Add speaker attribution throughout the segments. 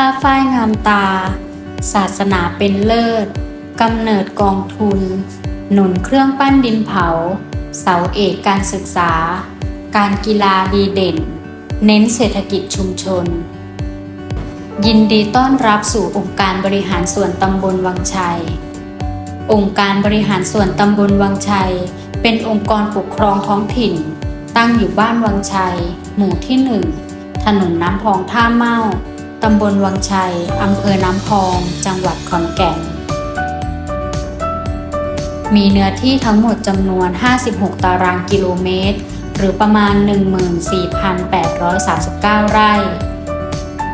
Speaker 1: ผ้าฝ้ายงามตา ศาสนาเป็นเลิศกำเนิดกองทุน หนุนเครื่องปั้นดินเผา เสาเอกการศึกษา การกีฬาดีเด่น เน้นเศรษฐกิจชุมชน ยินดีต้อนรับสู่องค์การบริหารส่วนตำบลวังชัย องค์การบริหารส่วนตำบลวังชัย เป็นองค์กรปกครองท้องถิ่น ตั้งอยู่บ้านวังชัย หมู่ที่หนึ่งถนนน้ำพองท่าเม้า ตำบลวังชัย อำเภอน้ำพอง จังหวัดขอนแก่น มีเนื้อที่ทั้งหมดจำนวน 56 ตารางกิโลเมตร หรือประมาณ 14,839 ไร่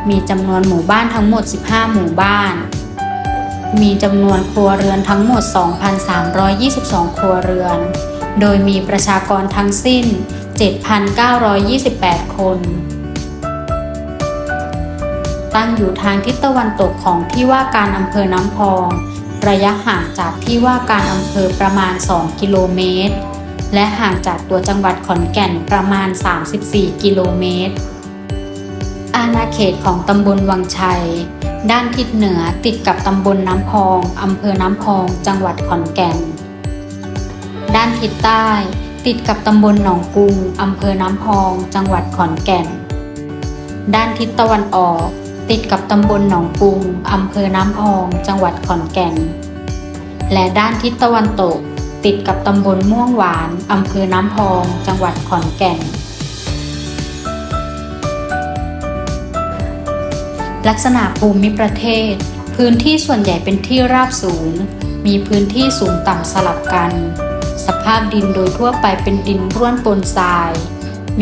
Speaker 1: มีจำนวนหมู่บ้านทั้งหมด 15 หมู่บ้าน มีจำนวนครัวเรือนทั้งหมด 2,322 ครัวเรือน โดยมีประชากรทั้งสิ้น 7,928 คน ตั้งอยู่ทางทิศตะวันตกของที่ว่าการอำเภอน้ำพอง ระยะห่างจากที่ว่าการอำเภอประมาณ 2 กิโลเมตร และห่างจากตัวจังหวัดขอนแก่นประมาณ 34 กิโลเมตร อาณาเขตของตำบลวังชัย ด้านทิศเหนือติดกับตำบลน้ำพองอำเภอน้ำพอง จังหวัดขอนแก่น ด้านทิศใต้ติดกับตำบลหนองกุงอำเภอน้ำพอง จังหวัดขอนแก่น ด้านทิศตะวันออก ติดกับตำบลหนองกุงอำเภอน้ำพอง จังหวัดขอนแก่น และด้านทิศตะวันตก ติดกับตำบลม่วงหวานอำเภอน้ำพอง จังหวัดขอนแก่น ลักษณะภูมิประเทศ พื้นที่ส่วนใหญ่เป็นที่ราบสูง มีพื้นที่สูงต่ำสลับกัน สภาพดินโดยทั่วไปเป็นดินร่วนปนทราย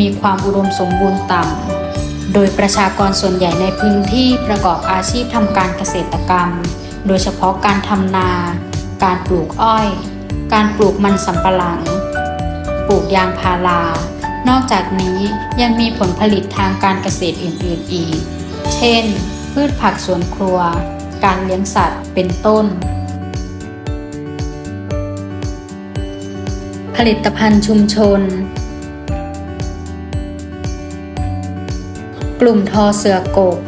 Speaker 1: มีความอุดมสมบูรณ์ต่ำ โดยประชากรส่วนใหญ่ในพื้นที่ประกอบอาชีพทำการเกษตรกรรม โดยเฉพาะการทำนา การปลูกอ้อย การปลูกมันสำปะหลัง ปลูกยางพารา นอกจากนี้ยังมีผลผลิตทางการเกษตรอื่น ๆ อีก เช่น พืชผักสวนครัว การเลี้ยงสัตว์ เป็นต้น ผลิตภัณฑ์ชุมชน ลุ่มทอเสือกก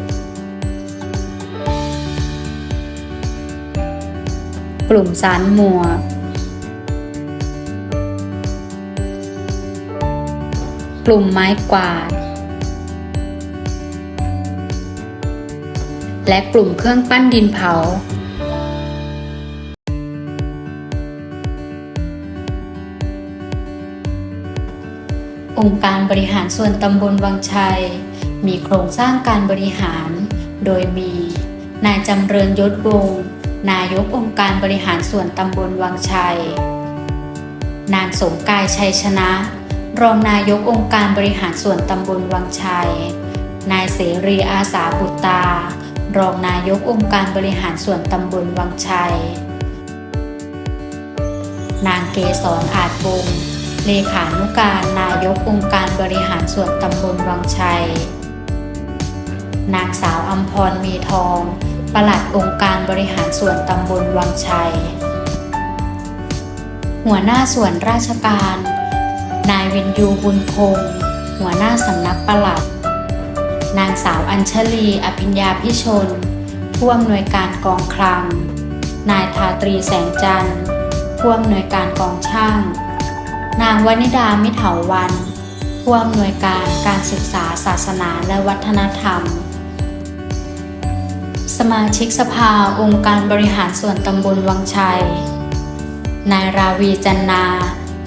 Speaker 1: กลุ่มสารมัวกกลุ่มไม้กวาด และกลุ่มเครื่องปั้นดินเผาองค์การบริหารส่วนตำบลวังชัย มีโครงสร้างการบริหาร โดยมี นายจำเริญยศวงศ์นายกองค์การบริหารส่วนตำบลวังชัย นางสมกายชัยชนะ รองนายกองค์การบริหารส่วนตำบลวังชัย นายเสรีอาสาบุตตารองนายกองค์การบริหารส่วนตำบลวังชัย นางเกษรอาจวงเลขานุการนายกองค์การบริหารส่วนตำบลวังชัย นางสาวอัมพรมีทอง ปลัดองค์การบริหารส่วนตำบลวังชัย หัวหน้าส่วนราชการ นายวินยูบุญคง หัวหน้าสำนักปลัด นางสาวอัญชลีอภิญญาพิชน ผู้อำนวยการกองคลัง นายทาตรีแสงจันทร์ ผู้อำนวยการกองช่าง นางวนิดามิเถาวันผู้อำนวยการการศึกษาศาสนาและวัฒนธรรม มาชิกสภาองค์การบริหารส่วนตำบลวังชัย นายราวีจันนา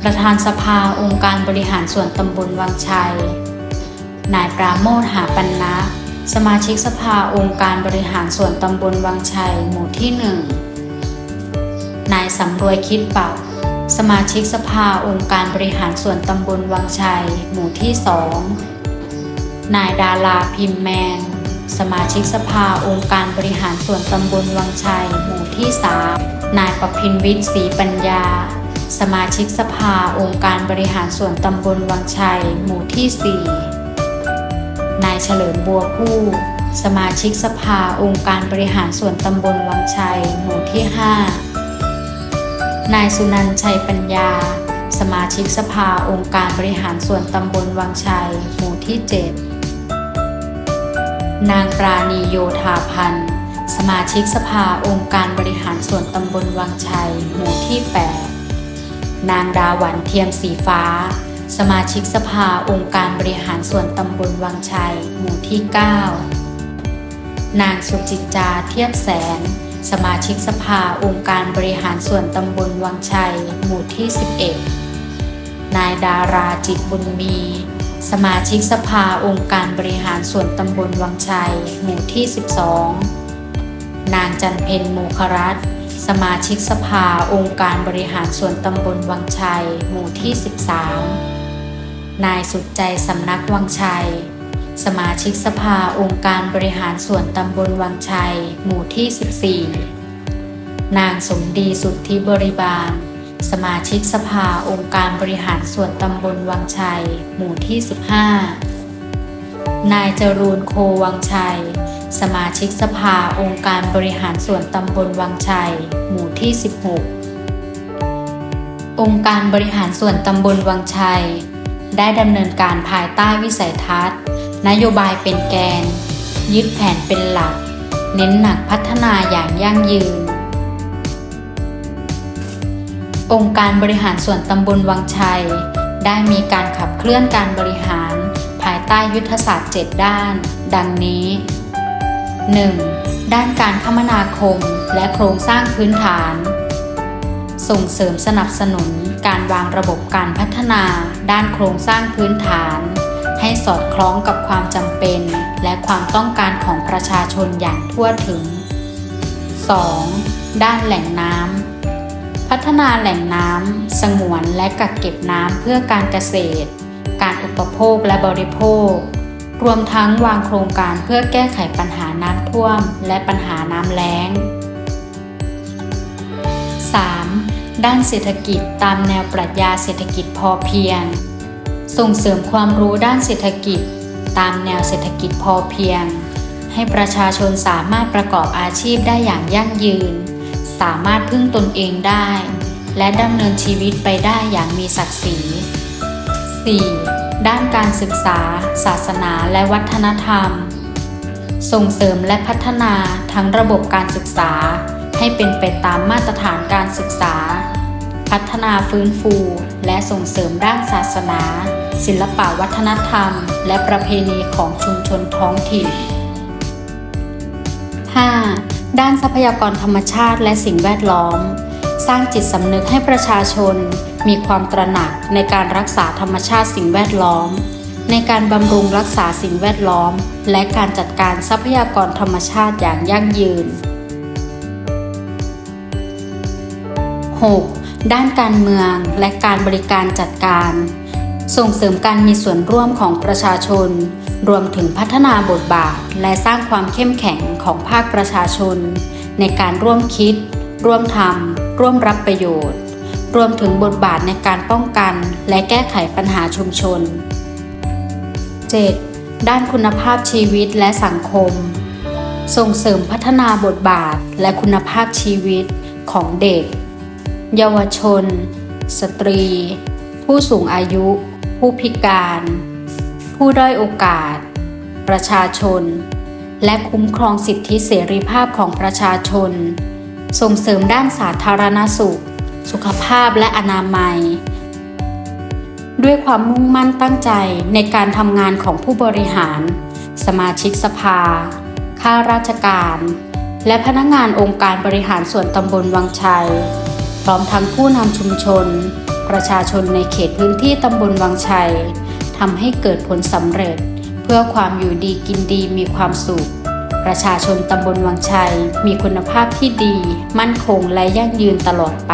Speaker 1: ประธานสภาองค์การบริหารส่วนตำบลวังชัย นายปราโมทหาปันนะสมาชิกสภาองค์การบริหารส่วนตำบลวังชัยหมู่ที่หนึ่งนายสำรวยคิดปักสมาชิกสภาองค์การบริหารส่วนตำบลวังชัย หมู่ที่สองนายดาราพิมพ์แมน สมาชิกสภาองค์การบริหารส่วนตำบลวังชัย หมู่ที่สามนายประพินวิทย์ศรีปัญญา สมาชิกสภาองค์การบริหารส่วนตำบลวังชัย หมู่ที่สี่นายเฉลิมบัวผู้สมาชิกสภาองค์การบริหารส่วนตำบลวังชัย หมู่ที่ห้านายสุนันชัยปัญญา สมาชิกสภาองค์การบริหารส่วนตำบลวังชัย หมู่ที่ 7 นางปราณีโยธาพันธ์ สมาชิกสภาองค์การบริหารส่วนตำบลวังชัย หมู่ที่ 8 นางดาหวันเทียมสีฟ้า สมาชิกสภาองค์การบริหารส่วนตำบลวังชัย หมู่ที่ 9 นางสุจิตจาเทียบแสน สมาชิกสภาองค์การบริหารส่วนตำบลวังชัย หมู่ที่ 11 นายดาราจิตบุญมี สมาชิกสภาองค์การบริหารส่วนตำบลวังชัย หมู่ที่ 12 นางจันเพนโมครัตน์สมาชิกสภาองค์การบริหารส่วนตำบลวังชัย หมู่ที่ 13 นายสุดใจสำนักวังชัย สมาชิกสภาองค์การบริหารส่วนตำบลวังชัย หมู่ที่ 14 นางสมดีสุทธิบริบาล สมาชิกสภาองค์การบริหารส่วนตำบลวังชัย หมู่ที่ 15 นายจรูนโควังชัย สมาชิกสภาองค์การบริหารส่วนตำบลวังชัย หมู่ที่ 16 องค์การบริหารส่วนตำบลวังชัย ได้ดำเนินการภายใต้วิสัยทัศน์ นโยบายเป็นแกน ยึดแผนเป็นหลัก เน้นหนักพัฒนาอย่างยั่งยืน องค์การบริหารส่วนตำบลวังชัย ได้มีการขับเคลื่อนการบริหาร ภายใต้ยุทธศาสตร์ 7 ด้าน ดังนี้ 1. ด้านการคมนาคมและโครงสร้างพื้นฐาน ส่งเสริมสนับสนุนการวางระบบการพัฒนา ด้านโครงสร้างพื้นฐาน ให้สอดคล้องกับความจำเป็น และความต้องการของประชาชนอย่างทั่วถึง 2. ด้านแหล่งน้ำ พัฒนาแหล่งน้ำ สงวนและกักเก็บน้ำเพื่อการเกษตร การอุปโภคและบริโภค รวมทั้งวางโครงการเพื่อแก้ไขปัญหาน้ำท่วม และปัญหาน้ำแล้ง 3. ด้านเศรษฐกิจตามแนวปรัชญาเศรษฐกิจพอเพียง ส่งเสริมความรู้ด้านเศรษฐกิจ ตามแนวเศรษฐกิจพอเพียง ให้ประชาชนสามารถประกอบอาชีพได้อย่างยั่งยืน สามารถพึ่งตนเองได้ และดำเนินชีวิตไปได้อย่างมีศักดิ์ศรี 4. ด้านการศึกษา ศาสนาและวัฒนธรรม ส่งเสริมและพัฒนาทั้งระบบการศึกษา ให้เป็นไปตามมาตรฐานการศึกษา พัฒนาฟื้นฟู และส่งเสริมด้านศาสนา ศิลปวัฒนธรรม และประเพณีของชุมชนท้องถิ่น 5. ด้านทรัพยากรธรรมชาติและสิ่งแวดล้อม สร้างจิตสำนึกให้ประชาชน มีความตระหนักในการรักษาธรรมชาติสิ่งแวดล้อม ในการบำรุงรักษาสิ่งแวดล้อม และการจัดการทรัพยากรธรรมชาติอย่างยั่งยืน 6. ด้านการเมืองและการบริการจัดการ ส่งเสริมการมีส่วนร่วมของประชาชน รวมถึงพัฒนาบทบาทและสร้างความเข้มแข็งของภาคประชาชน ในการร่วมคิด ร่วมทำร่วมรับประโยชน์ รวมถึงบทบาทในการป้องกันและแก้ไขปัญหาชุมชน 7. ด้านคุณภาพชีวิตและสังคม ส่งเสริมพัฒนาบทบาทและคุณภาพชีวิตของเด็ก เยาวชน สตรี ผู้สูงอายุ ผู้พิการ ผู้ด้อยโอกาส ประชาชน และคุ้มครองสิทธิเสรีภาพของประชาชน ส่งเสริมด้านสาธารณสุข สุขภาพและอนามัย ด้วยความมุ่งมั่นตั้งใจในการทำงานของผู้บริหาร สมาชิกสภา ข้าราชการ และพนักงานองค์การบริหารส่วนตำบลวังชัย พร้อมทั้งผู้นำชุมชนประชาชนในเขตพื้นที่ตำบลวังชัย ทำให้เกิดผลสำเร็จ เพื่อความอยู่ดีกินดีมีความสุข ประชาชนตำบลวังชัย มีคุณภาพที่ดี มั่นคงและยั่งยืนตลอดไป